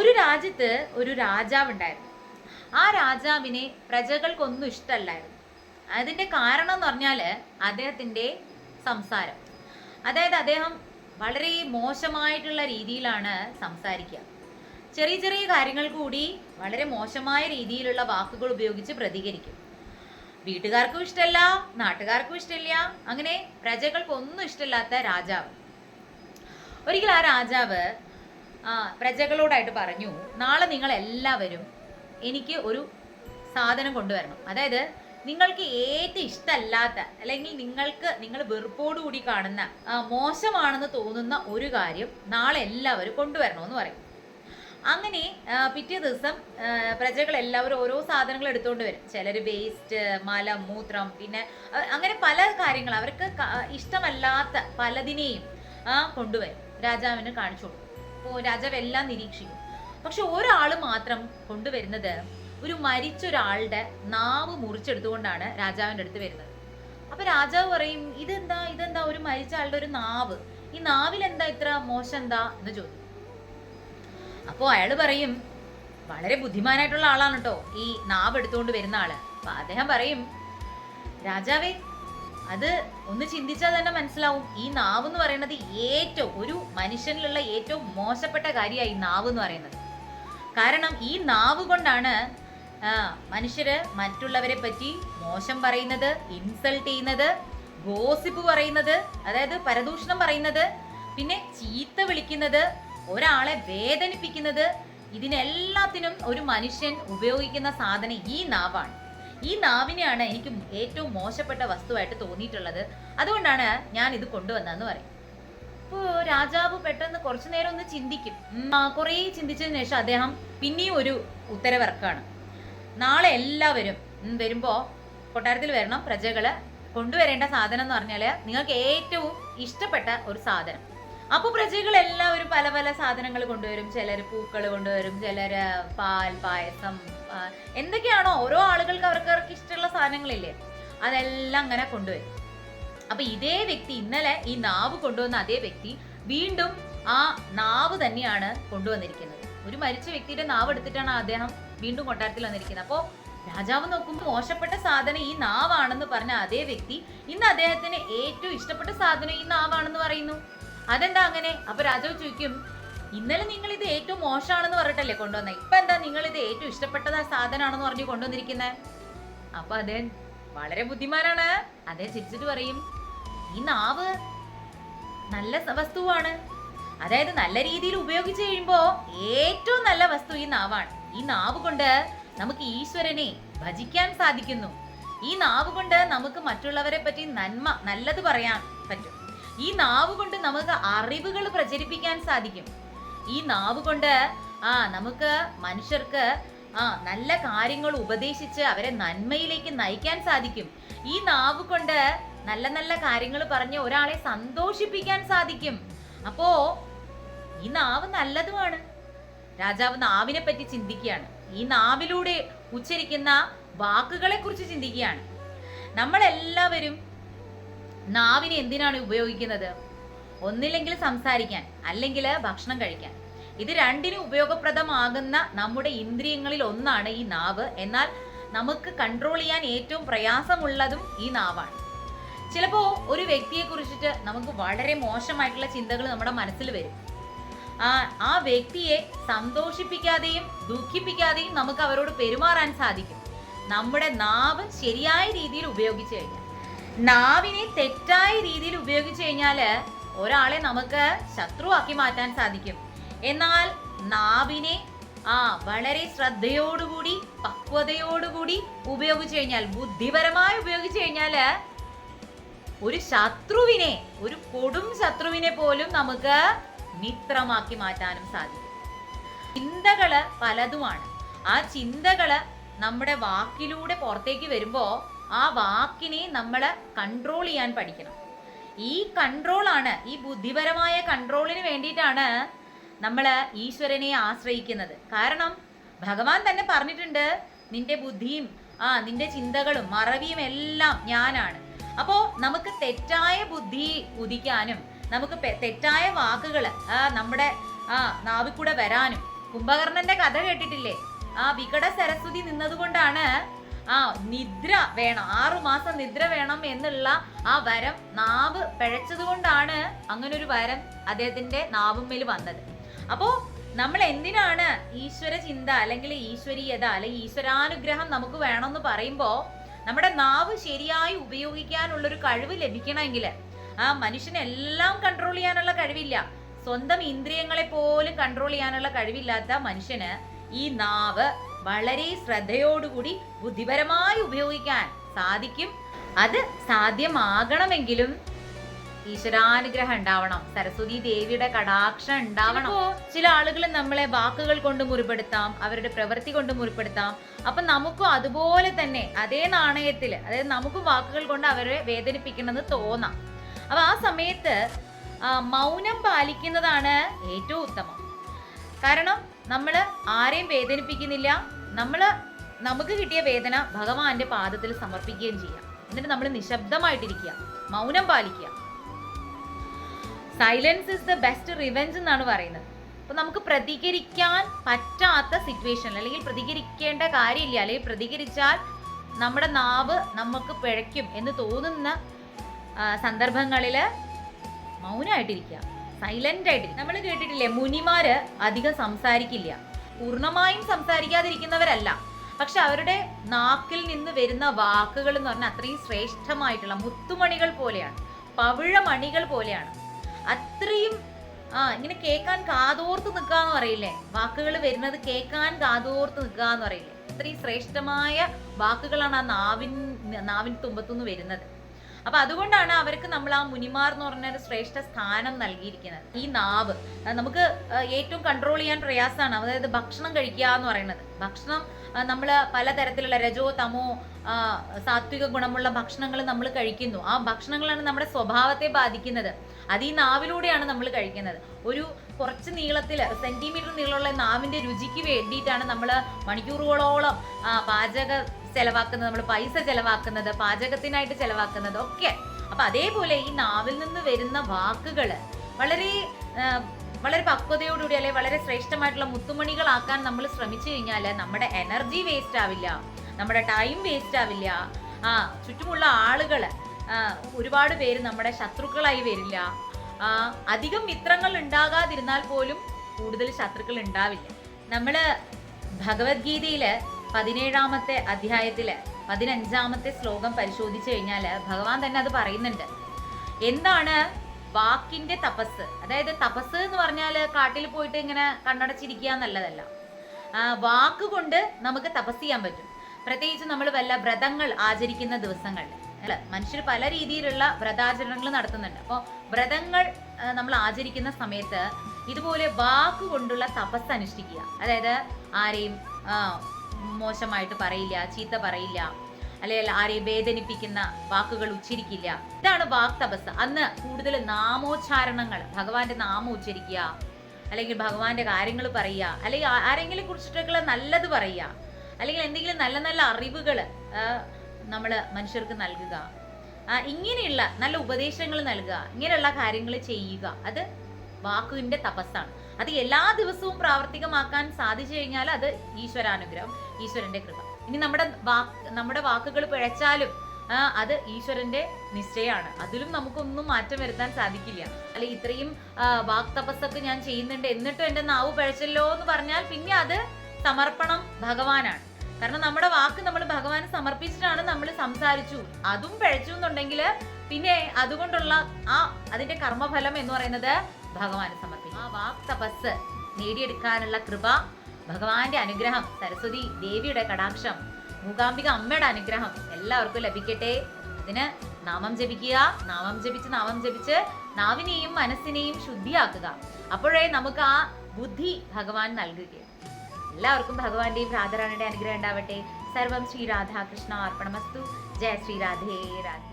ഒരു രാജ്യത്ത് ഒരു രാജാവ് ഉണ്ടായിരുന്നു ആ രാജാവിനെ പ്രജകൾക്കൊന്നും ഇഷ്ടമല്ലായിരുന്നു. അതിന്റെ കാരണം എന്ന് പറഞ്ഞാൽ അദ്ദേഹത്തിന്റെ സംസാരം. അതായത് അദ്ദേഹം വളരെ മോശമായിട്ടുള്ള രീതിയിലാണ് സംസാരിക്കുക. ചെറിയ ചെറിയ കാര്യങ്ങൾ കൂടി വളരെ മോശമായ രീതിയിലുള്ള വാക്കുകൾ ഉപയോഗിച്ച് പ്രതികരിക്കും. വീട്ടുകാർക്കും ഇഷ്ടമല്ല നാട്ടുകാർക്കും ഇഷ്ടമില്ല അങ്ങനെ പ്രജകൾക്കൊന്നും ഇഷ്ടമില്ലാത്ത രാജാവ്. ഒരിക്കൽ ആ രാജാവ് ആ, പ്രജകളോടായിട്ട് പറഞ്ഞു നാളെ നിങ്ങൾ എല്ലാവരും എനിക്ക് ഒരു സാധനം കൊണ്ടുവരണം. അതായത് നിങ്ങൾക്ക് ഏറ്റവും ഇഷ്ടമല്ലാത്ത അല്ലെങ്കിൽ നിങ്ങൾക്ക് നിങ്ങൾ വെറുപ്പോടുകൂടി കാണുന്ന മോശമാണെന്ന് തോന്നുന്ന ഒരു കാര്യം നാളെ എല്ലാവരും കൊണ്ടുവരണമെന്ന് പറയും. അങ്ങനെ പിറ്റേ ദിവസം എല്ലാവരും ഓരോ സാധനങ്ങൾ എടുത്തുകൊണ്ട് വരും. ചിലർ വേസ്റ്റ് മലം മൂത്രം പിന്നെ അങ്ങനെ പല കാര്യങ്ങൾ അവർക്ക് ഇഷ്ടമല്ലാത്ത പലതിനെയും കൊണ്ടുവരും. രാജാവിന് കാണിച്ചു കൊടുക്കും. രാജാവ് എല്ലാം നിരീക്ഷിക്കും. പക്ഷെ ഒരാൾ മാത്രം കൊണ്ടുവരുന്നത് ഒരു മരിച്ച ഒരാളുടെ നാവ് മുറിച്ചെടുത്തുകൊണ്ടാണ് രാജാവിന്റെ അടുത്ത് വരുന്നത്. അപ്പൊ രാജാവ് പറയും ഇതെന്താ ഇതെന്താ ഒരു മരിച്ച ആളുടെ ഒരു നാവ്? ഈ നാവിൽ എന്താ ഇത്ര മോശം എന്താ എന്ന് ചോദിക്കും. അപ്പോൾ അയാൾ പറയും വളരെ ബുദ്ധിമാനായിട്ടുള്ള ആളാണ് കേട്ടോ ഈ നാവ് എടുത്തുകൊണ്ട് വരുന്ന ആൾ. അപ്പൊ അദ്ദേഹം പറയും രാജാവേ അത് ഒന്ന് ചിന്തിച്ചാൽ തന്നെ മനസ്സിലാവും. ഈ നാവ് എന്ന് പറയുന്നത് ഏറ്റവും ഒരു മനുഷ്യനിലുള്ള ഏറ്റവും മോശപ്പെട്ട കാര്യമായി നാവ് എന്ന് പറയുന്നത്. കാരണം ഈ നാവ് കൊണ്ടാണ് മനുഷ്യര് മറ്റുള്ളവരെ പറ്റി മോശം പറയുന്നത് ഇൻസൾട്ട് ചെയ്യുന്നത് ഗോസിപ്പ് പറയുന്നത് അതായത് പരദൂഷണം പറയുന്നത് പിന്നെ ചീത്ത വിളിക്കുന്നത് ഒരാളെ വേദനിപ്പിക്കുന്നത് ഇതിനെല്ലാത്തിനും ഒരു മനുഷ്യൻ ഉപയോഗിക്കുന്ന സാധനം ഈ നാവാണ്. ഈ നാവിനെയാണ് എനിക്ക് ഏറ്റവും മോശപ്പെട്ട വസ്തുവായിട്ട് തോന്നിയിട്ടുള്ളത്. അതുകൊണ്ടാണ് ഞാൻ ഇത് കൊണ്ടുവന്നതെന്ന് പറയും. അപ്പോൾ രാജാവ് പെട്ടെന്ന് കുറച്ചു നേരം ഒന്ന് ചിന്തിക്കും. കുറേ ചിന്തിച്ചതിന് ശേഷം അദ്ദേഹം പിന്നെയും ഒരു ഉത്തരവിറക്കാണ്. നാളെ എല്ലാവരും വരുമ്പോൾ വരുമ്പോ കൊട്ടാരത്തിൽ വരണം പ്രജകൾ കൊണ്ടുവരേണ്ട സാധനം എന്ന് പറഞ്ഞാൽ നിങ്ങൾക്ക് ഏറ്റവും ഇഷ്ടപ്പെട്ട ഒരു സാധനം. അപ്പോൾ പ്രജകൾ എല്ലാവരും പല പല സാധനങ്ങൾ കൊണ്ടുവരും. ചിലർ പൂക്കൾ കൊണ്ടുവരും ചിലർ പാൽ പായസം എന്തൊക്കെയാണോ ഓരോ ആളുകൾക്ക് അവർക്ക് അവർക്ക് ഇഷ്ടമുള്ള സാധനങ്ങളില്ലേ? അതെല്ലാം അങ്ങനെ കൊണ്ടുവരും. അപ്പൊ ഇതേ വ്യക്തി ഇന്നലെ ഈ നാവ് കൊണ്ടുവന്ന അതേ വ്യക്തി വീണ്ടും ആ നാവ് തന്നെയാണ് കൊണ്ടുവന്നിരിക്കുന്നത്. ഒരു മരിച്ച വ്യക്തിയുടെ നാവ് എടുത്തിട്ടാണ് അദ്ദേഹം വീണ്ടും കൊട്ടാരത്തിൽ വന്നിരിക്കുന്നത്. അപ്പോൾ രാജാവ് നോക്കുമ്പോൾ മോശപ്പെട്ട സാധനം ഈ നാവാണെന്ന് പറഞ്ഞ അതേ വ്യക്തി ഇന്ന് അദ്ദേഹത്തിന് ഏറ്റവും ഇഷ്ടപ്പെട്ട സാധനം ഈ നാവാണെന്ന് പറയുന്നു. അതെന്താ അങ്ങനെ? അപ്പൊ രാജാവ് ചോദിക്കും ഇന്നലെ നിങ്ങൾ ഇത് ഏറ്റവും മോശമാണെന്ന് പറഞ്ഞിട്ടല്ലേ കൊണ്ടുവന്നത് ഇപ്പൊ എന്താ നിങ്ങൾ ഇത് ഏറ്റവും ഇഷ്ടപ്പെട്ട സാധനമാണെന്ന് പറഞ്ഞു കൊണ്ടുവന്നിരിക്കുന്നത് അപ്പൊ അദ്ദേഹം വളരെ ബുദ്ധിമാനാണ്. അതെ ചിരിച്ചിട്ട് പറയും ഈ നാവ് നല്ല വസ്തുവാണ്. അതായത് നല്ല രീതിയിൽ ഉപയോഗിച്ച് കഴിയുമ്പോൾ ഏറ്റവും നല്ല വസ്തു ഈ നാവാണ്. ഈ നാവ് കൊണ്ട് നമുക്ക് ഈശ്വരനെ ഭജിക്കാൻ സാധിക്കുന്നു. ഈ നാവ് കൊണ്ട് നമുക്ക് മറ്റുള്ളവരെ പറ്റി നന്മ നല്ലത് പറയാൻ പറ്റും. ഈ നാവ് കൊണ്ട് നമുക്ക് അറിവുകൾ പ്രചരിപ്പിക്കാൻ സാധിക്കും. ഈ നാവ് കൊണ്ട് ആ നമുക്ക് മനുഷ്യർക്ക് ആ നല്ല കാര്യങ്ങൾ ഉപദേശിച്ച് അവരെ നന്മയിലേക്ക് നയിക്കാൻ സാധിക്കും. ഈ നാവ് കൊണ്ട് നല്ല നല്ല കാര്യങ്ങൾ പറഞ്ഞ് ഒരാളെ സന്തോഷിപ്പിക്കാൻ സാധിക്കും. അപ്പോ ഈ നാവ് നല്ലതുമാണ്. രാജാവ് നാവിനെ പറ്റി ചിന്തിക്കുകയാണ്. ഈ നാവിലൂടെ ഉച്ചരിക്കുന്ന വാക്കുകളെ കുറിച്ച് ചിന്തിക്കുകയാണ്. നമ്മളെല്ലാവരും നാവിനെ എന്തിനാണ് ഉപയോഗിക്കുന്നത്? ഒന്നില്ലെങ്കിൽ സംസാരിക്കാൻ അല്ലെങ്കിൽ ഭക്ഷണം കഴിക്കാൻ. ഇത് രണ്ടിനും ഉപയോഗപ്രദമാകുന്ന നമ്മുടെ ഇന്ദ്രിയങ്ങളിൽ ഒന്നാണ് ഈ നാവ്. എന്നാൽ നമുക്ക് കൺട്രോൾ ചെയ്യാൻ ഏറ്റവും പ്രയാസമുള്ളതും ഈ നാവാണ്. ചിലപ്പോൾ ഒരു വ്യക്തിയെ കുറിച്ചിട്ട് നമുക്ക് വളരെ മോശമായിട്ടുള്ള ചിന്തകൾ നമ്മുടെ മനസ്സിൽ വരും. ആ ആ വ്യക്തിയെ സന്തോഷിപ്പിക്കാതെയും ദുഃഖിപ്പിക്കാതെയും നമുക്ക് അവരോട് പെരുമാറാൻ സാധിക്കും. നമ്മുടെ നാവ് ശരിയായ രീതിയിൽ ഉപയോഗിച്ചു കഴിഞ്ഞാൽ. നാവിനെ തെറ്റായ രീതിയിൽ ഉപയോഗിച്ചു കഴിഞ്ഞാൽ ഒരാളെ നമുക്ക് ശത്രുവാക്കി മാറ്റാൻ സാധിക്കും. എന്നാൽ നാവിനെ ആ വളരെ ശ്രദ്ധയോടുകൂടി പക്വതയോടുകൂടി ഉപയോഗിച്ചു കഴിഞ്ഞാൽ ബുദ്ധിപരമായി ഉപയോഗിച്ചു കഴിഞ്ഞാൽ ഒരു ശത്രുവിനെ ഒരു കൊടും ശത്രുവിനെ പോലും നമുക്ക് മിത്രമാക്കി മാറ്റാനും സാധിക്കും. ചിന്തകൾ പലതുമാണ്. ആ ചിന്തകൾ നമ്മുടെ വാക്കിലൂടെ പുറത്തേക്ക് വരുമ്പോ ആ വാക്കിനെ നമ്മൾ കൺട്രോൾ ചെയ്യാൻ പഠിക്കണം. ഈ കൺട്രോളാണ് ഈ ബുദ്ധിപരമായ കൺട്രോളിന് വേണ്ടിയിട്ടാണ് നമ്മൾ ഈശ്വരനെ ആശ്രയിക്കുന്നത്. കാരണം ഭഗവാൻ തന്നെ പറഞ്ഞിട്ടുണ്ട് നിന്റെ ബുദ്ധിയും ആ നിന്റെ ചിന്തകളും മറവിയും എല്ലാം ഞാനാണ്. അപ്പോൾ നമുക്ക് തെറ്റായ ബുദ്ധി ഉദിക്കാനും നമുക്ക് തെറ്റായ വാക്കുകൾ നമ്മുടെ ആ നാവിൽ കൂടെ വരാനും കുംഭകർണന്റെ കഥ കേട്ടിട്ടില്ലേ? ആ വികട സരസ്വതി നിന്നതുകൊണ്ടാണ് ആ നിദ്ര വേണം. ആറു മാസം നിദ്ര വേണം എന്നുള്ള ആ വരം നാവ് പിഴച്ചത് കൊണ്ടാണ് അങ്ങനെ ഒരു വരം അദ്ദേഹത്തിന്റെ നാവുമ്മേൽ വന്നത്. അപ്പോ നമ്മൾ എന്തിനാണ് ഈശ്വര ചിന്ത അല്ലെങ്കിൽ ഈശ്വരീയത അല്ലെങ്കിൽ ഈശ്വരാനുഗ്രഹം നമുക്ക് വേണമെന്ന് പറയുമ്പോൾ നമ്മുടെ നാവ് ശരിയായി ഉപയോഗിക്കാനുള്ള ഒരു കഴിവ് ലഭിക്കണമെങ്കിൽ ആ മനുഷ്യനെല്ലാം കൺട്രോൾ ചെയ്യാനുള്ള കഴിവില്ല. സ്വന്തം ഇന്ദ്രിയങ്ങളെ പോലും കൺട്രോൾ ചെയ്യാനുള്ള കഴിവില്ലാത്ത മനുഷ്യന് ഈ നാവ് വളരെ ശ്രദ്ധയോടുകൂടി ബുദ്ധിപരമായി ഉപയോഗിക്കാൻ സാധിക്കും. അത് സാധ്യമാകണമെങ്കിലും ഈശ്വരാനുഗ്രഹം ഉണ്ടാവണം. സരസ്വതി ദേവിയുടെ കടാക്ഷം ഉണ്ടാവണം. ചില ആളുകൾ നമ്മളെ വാക്കുകൾ കൊണ്ട് മുറിപ്പെടുത്താം അവരുടെ പ്രവൃത്തി കൊണ്ട് മുറിപ്പെടുത്താം. അപ്പൊ നമുക്കും അതുപോലെ തന്നെ അതേ നാണയത്തിൽ അതായത് നമുക്കും വാക്കുകൾ കൊണ്ട് അവരെ വേദനിപ്പിക്കണമെന്ന് തോന്നാം. അപ്പൊ ആ സമയത്ത് മൗനം പാലിക്കുന്നതാണ് ഏറ്റവും ഉത്തമം. കാരണം നമ്മൾ ആരെയും വേദനിപ്പിക്കുന്നില്ല. നമ്മൾ നമുക്ക് കിട്ടിയ വേദന ഭഗവാന്റെ പാദത്തിൽ സമർപ്പിക്കുകയും ചെയ്യാം. എന്നിട്ട് നമ്മൾ നിശബ്ദമായിട്ടിരിക്കുക. മൗനം പാലിക്കുക. Silence is the best revenge എന്നാണ് പറയുന്നത്. അപ്പൊ നമുക്ക് പ്രതികരിക്കാൻ പറ്റാത്ത സിറ്റുവേഷൻ അല്ലെങ്കിൽ പ്രതികരിക്കേണ്ട കാര്യമില്ല അല്ലെങ്കിൽ പ്രതികരിച്ചാൽ നമ്മുടെ നാവ് നമുക്ക് പിഴയ്ക്കും എന്ന് തോന്നുന്ന സന്ദർഭങ്ങളിൽ മൗനമായിട്ടിരിക്കുക സൈലന്റ് ആയിട്ട്. നമ്മൾ കേട്ടിട്ടില്ലേ മുനിമാര് അധികം സംസാരിക്കില്ല. പൂർണമായും സംസാരിക്കാതിരിക്കുന്നവരല്ല. പക്ഷെ അവരുടെ നാക്കിൽ നിന്ന് വരുന്ന വാക്കുകൾ എന്ന് പറഞ്ഞാൽ അത്രയും ശ്രേഷ്ഠമായിട്ടുള്ള മുത്തുമണികൾ പോലെയാണ്. പവിഴമണികൾ പോലെയാണ്. അത്രയും ആ ഇങ്ങനെ കേൾക്കാൻ കാതോർത്ത് നിൽക്കുക എന്ന് പറയില്ലേ? വാക്കുകൾ വരുന്നത് കേൾക്കാൻ കാതോർത്ത് നിൽക്കുക എന്ന് പറയില്ലേ? അത്രയും ശ്രേഷ്ഠമായ വാക്കുകളാണ് ആ നാവിൻ നാവിൻ തുമ്പത്തുനിന്ന് വരുന്നത്. അപ്പൊ അതുകൊണ്ടാണ് അവർക്ക് നമ്മൾ ആ മുനിമാർ എന്ന് പറഞ്ഞ ഒരു ശ്രേഷ്ഠ സ്ഥാനം നൽകിയിരിക്കുന്നത്. ഈ നാവ് നമുക്ക് ഏറ്റവും കൺട്രോൾ ചെയ്യാൻ പ്രയാസമാണ്. അതായത് ഭക്ഷണം കഴിക്കുക എന്ന് പറയുന്നത്. ഭക്ഷണം നമ്മൾ പലതരത്തിലുള്ള രജോ തമോ സാത്വിക ഗുണമുള്ള ഭക്ഷണങ്ങൾ നമ്മൾ കഴിക്കുന്നു. ആ ഭക്ഷണങ്ങളാണ് നമ്മുടെ സ്വഭാവത്തെ ബാധിക്കുന്നത്. അത് ഈ നാവിലൂടെയാണ് നമ്മൾ കഴിക്കുന്നത്. ഒരു കുറച്ച് നീളത്തിൽ സെന്റിമീറ്റർ നീളമുള്ള നാവിന്റെ രുചിക്ക് വേണ്ടിയിട്ടാണ് നമ്മൾ മണിക്കൂറുകളോളം പാചക ചെലവാക്കുന്നത് നമ്മൾ പൈസ ചെലവാക്കുന്നത് പാചകത്തിനായിട്ട് ചിലവാക്കുന്നത് ഒക്കെ. അപ്പൊ അതേപോലെ ഈ നാവിൽ നിന്ന് വരുന്ന വാക്കുകൾ വളരെ വളരെ പക്വതയോടുകൂടി അല്ലെങ്കിൽ വളരെ ശ്രേഷ്ഠമായിട്ടുള്ള മുത്തുമണികളാക്കാൻ നമ്മൾ ശ്രമിച്ചു കഴിഞ്ഞാൽ നമ്മുടെ എനർജി വേസ്റ്റ് ആവില്ല നമ്മുടെ ടൈം വേസ്റ്റ് ആവില്ല. ആ ചുറ്റുമുള്ള ആളുകൾ ഒരുപാട് പേര് നമ്മുടെ ശത്രുക്കളായി വരില്ല. അധികം മിത്രങ്ങൾ ഉണ്ടാകാതിരുന്നാൽ പോലും കൂടുതൽ ശത്രുക്കൾ ഉണ്ടാവില്ല. നമ്മൾ ഭഗവത്ഗീതയിൽ പതിനേഴാമത്തെ അധ്യായത്തിൽ പതിനഞ്ചാമത്തെ ശ്ലോകം പരിശോധിച്ചു കഴിഞ്ഞാൽ ഭഗവാൻ തന്നെ അത് പറയുന്നുണ്ട്. എന്താണ് വാക്കിന്റെ തപസ്? അതായത് തപസ് എന്ന് പറഞ്ഞാൽ കാട്ടിൽ പോയിട്ട് ഇങ്ങനെ കണ്ണടച്ചിരിക്കുക എന്നുള്ളതല്ല. വാക്കുകൊണ്ട് നമുക്ക് തപസ് ചെയ്യാൻ പറ്റും. പ്രത്യേകിച്ച് നമ്മൾ വല്ല വ്രതങ്ങൾ ആചരിക്കുന്ന ദിവസങ്ങളിൽ മനുഷ്യർ പല രീതിയിലുള്ള വ്രതാചരണങ്ങൾ നടത്തുന്നുണ്ട്. അപ്പോൾ വ്രതങ്ങൾ നമ്മൾ ആചരിക്കുന്ന സമയത്ത് ഇതുപോലെ വാക്കുകൊണ്ടുള്ള തപസ് അനുഷ്ഠിക്കുക. അതായത് ആരെയും മോശമായിട്ട് പറയില്ല ചീത്ത പറയില്ല അല്ലെങ്കിൽ ആരെയും വേദനിപ്പിക്കുന്ന വാക്കുകൾ ഉച്ചരിക്കില്ല. ഇതാണ് വാക് തപസ് അന്ന് കൂടുതൽ നാമോച്ചാരണങ്ങൾ ഭഗവാന്റെ നാമം ഉച്ചരിക്കുക അല്ലെങ്കിൽ ഭഗവാന്റെ കാര്യങ്ങൾ പറയുക അല്ലെങ്കിൽ ആരെങ്കിലും കുറിച്ചിട്ടൊക്കെ നല്ലത് പറയുക അല്ലെങ്കിൽ എന്തെങ്കിലും നല്ല നല്ല അറിവുകൾ നമ്മൾ മനുഷ്യർക്ക് നൽകുക. ഇങ്ങനെയുള്ള നല്ല ഉപദേശങ്ങൾ നൽകുക ഇങ്ങനെയുള്ള കാര്യങ്ങൾ ചെയ്യുക അത് വാക്കുവിന്റെ തപസ്സാണ്. അത് എല്ലാ ദിവസവും പ്രാവർത്തികമാക്കാൻ സാധിച്ചു കഴിഞ്ഞാൽ അത് ഈശ്വരാനുഗ്രഹം ഈശ്വരന്റെ കൃപ. ഇനി നമ്മുടെ വാക്ക് നമ്മുടെ വാക്കുകൾ പിഴച്ചാലും അത് ഈശ്വരന്റെ നിശ്ചയമാണ്. അതിലും നമുക്കൊന്നും മാറ്റം വരുത്താൻ സാധിക്കില്ല. അല്ലെ ഇത്രയും വാക് തപസ്സൊക്കെ ഞാൻ ചെയ്യുന്നുണ്ട്. എന്നിട്ടും എന്റെ നാവ് പിഴച്ചല്ലോ എന്ന് പറഞ്ഞാൽ പിന്നെ അത് സമർപ്പണം ഭഗവാനാണ്. കാരണം നമ്മുടെ വാക്ക് നമ്മൾ ഭഗവാന് സമർപ്പിച്ചിട്ടാണ് നമ്മൾ സംസാരിച്ചു. അതും പിഴച്ചു എന്നുണ്ടെങ്കിൽ പിന്നെ അതുകൊണ്ടുള്ള ആ അതിന്റെ കർമ്മഫലം എന്ന് പറയുന്നത് ഭഗവാന് സമർപ്പിക്കും. ആ വാക് തപസ് നേടിയെടുക്കാനുള്ള കൃപ ഭഗവാന്റെ അനുഗ്രഹം സരസ്വതി ദേവിയുടെ കടാക്ഷം മൂകാംബിക അമ്മയുടെ അനുഗ്രഹം എല്ലാവർക്കും ലഭിക്കട്ടെ. അതിന് നാമം ജപിക്കുക നാമം ജപിച്ച് നാമം ജപിച്ച് നാവിനെയും മനസ്സിനെയും ശുദ്ധിയാക്കുക. അപ്പോഴേ നമുക്ക് ആ ബുദ്ധി ഭഗവാൻ നൽകുകയും എല്ലാവർക്കും ഭഗവാന്റെയും രാധാറാണിയുടെ അനുഗ്രഹം ഉണ്ടാവട്ടെ. സർവം ശ്രീ രാധാകൃഷ്ണ അർപ്പണമസ്തു. ജയ ശ്രീ രാധേ രാധേ.